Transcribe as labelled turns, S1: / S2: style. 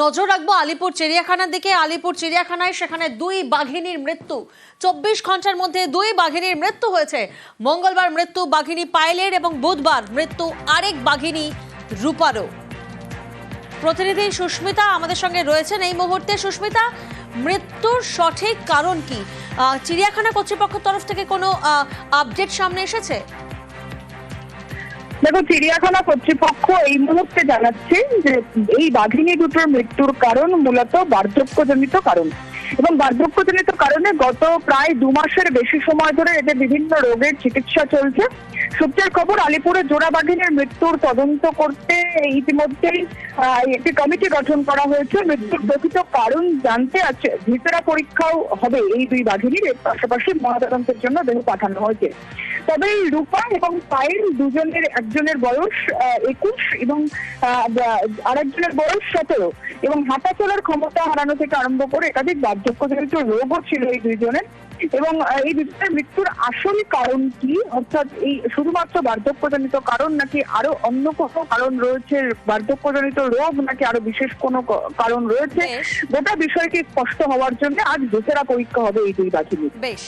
S1: নজর রাখব আলিপুর চিড়িয়াখানার দিকে। আলিপুর চিড়িয়াখানায় সেখানে দুই বাঘিনীর মৃত্যু। চব্বিশ ঘণ্টার মধ্যে দুই বাঘিনীর মৃত্যু হয়েছে। মঙ্গলবার মৃত্যু বাঘিনী পায়েলের এবং বুধবার মৃত্যু আরেক বাঘিনী রূপারও। প্রতিনিধি সুস্মিতা আমাদের সঙ্গে রয়েছেন এই মুহূর্তে। সুস্মিতা, মৃত্যুর সঠিক কারণ কি? চিড়িয়াখানা কর্তৃপক্ষের তরফ থেকে কোনো আপডেট সামনে এসেছে?
S2: দেখো, চিড়িয়াখানা কর্তৃপক্ষ এই মুহূর্তে জানাচ্ছে যে এই বাঘিনী দুটোর মৃত্যুর কারণ মূলত বার্ধক্যজনিত কারণ। এবং বার্ধক্যজনিত কারণে গত প্রায় দু মাসের বেশি সময় ধরে এদের বিভিন্ন রোগের চিকিৎসা চলছে। সূত্রের খবর, আলিপুরে জোড়া বাঘিনীর মৃত্যুর তদন্ত করতে ইতিমধ্যেই একটি কমিটি গঠন করা হয়েছে। মৃত্যুর প্রকৃত কারণ জানতে আছে ভিতরা পরীক্ষাও হবে এই দুই বাঘিনীর। পাশাপাশি ময়নাতদন্তের জন্য দেহ পাঠানো হয়েছে। তবে রূপা এবং পায়েল দুজনের একজনের বয়স একুশ এবং আরেকজনের বয়স সতেরো। এবং হাঁটা চলার ক্ষমতা হারানো থেকে আরম্ভ করে একাধিক বার্ধক্যজনিত রোগও ছিল এই দুইজনের। এবং এই দুজনের মৃত্যুর আসল কারণ কি? অর্থাৎ এই শুধুমাত্র বার্ধক্যজনিত কারণ নাকি আরও অন্য কোনো কারণ রয়েছে? বার্ধক্যজনিত রোগ নাকি আরও বিশেষ কোনো কারণ রয়েছে? গোটা বিষয়টি স্পষ্ট হওয়ার জন্য আজ দোসরা পরীক্ষা হবে এই দুই বাঘিনীর
S1: বেশ।